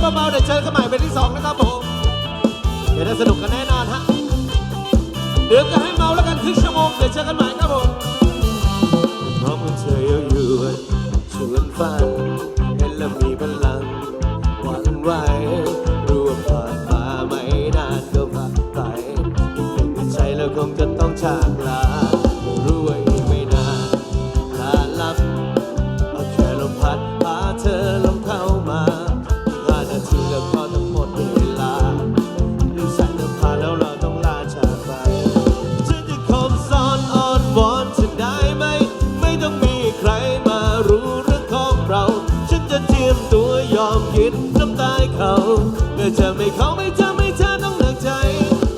เบาๆเดี๋ยวเจอกันใหม่เป็นที่สองนะครับผม เดี๋ยวได้สนุกกันแน่นอนฮะเดี๋ยวจะให้เมาแล้วกันครึ่งชั่วโมงเดี๋ยวเจอกันใหม่ครับผมเพราะมันเธอยู่อยู่ชวนฝันเห็นแล้วมีพลังหวั่นไหวรู้ว่าผ่านมาไม่นานก็ผ่านไปอีกหนึ่งใจแล้วคงจะต้องจากลา เมื่อเธอไม่เขาไม่ทำให้เธอต้องหนักใจ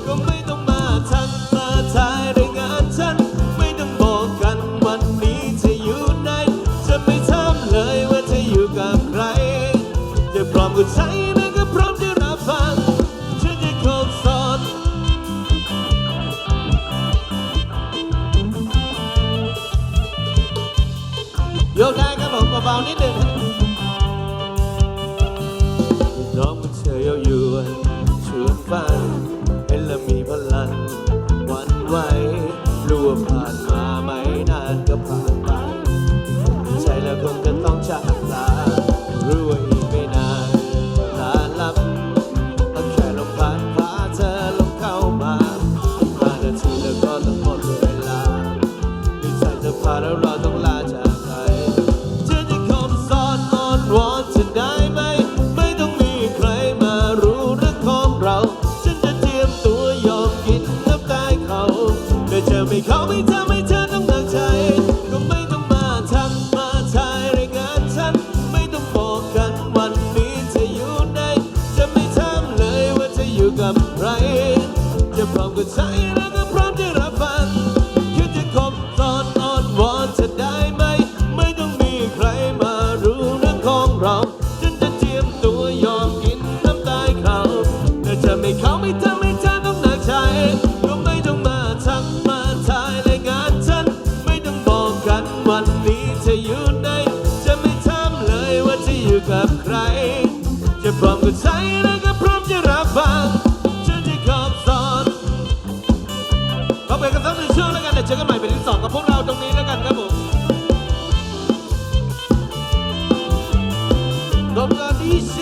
ก็ไม่ต้องมาทักมาทายรายงานฉัน ไม่ต้องบอกกันวันนี้จะอยู่ไหนจะไม่ทำเลยว่าจะอยู่กับใครจะพร้อมก็ใช้แล้ก็พร้อมจะรับฟังฉันจะคบซ้อน โยกได้ครับผมเบาๆนิดหนึ่ง อไม่เขาไม่ทำให้เธอต้องหนักใจ ก็ไม่ต้องมาทักมาทายรายงานฉัน ไม่ต้องบอกกันวันนี้จะอยู่ไหนจะไม่ทำเลยว่าจะอยู่กับใคร จะพร้อมกับใจ ยู่ไหนจะไม่ถามเลยว่าจะอยู่กับใคร จะพร้อมกับใจแล้วก็พร้อมจะรับฟังฉันจะขอบสอนขอบคุณกันสักหนึ่งช่วงแล้วกันเดี๋ยวเจอกันใหม่เป็นที่สองกับพวกเราตรงนี้แล้วกันครับผมตบตาดีเช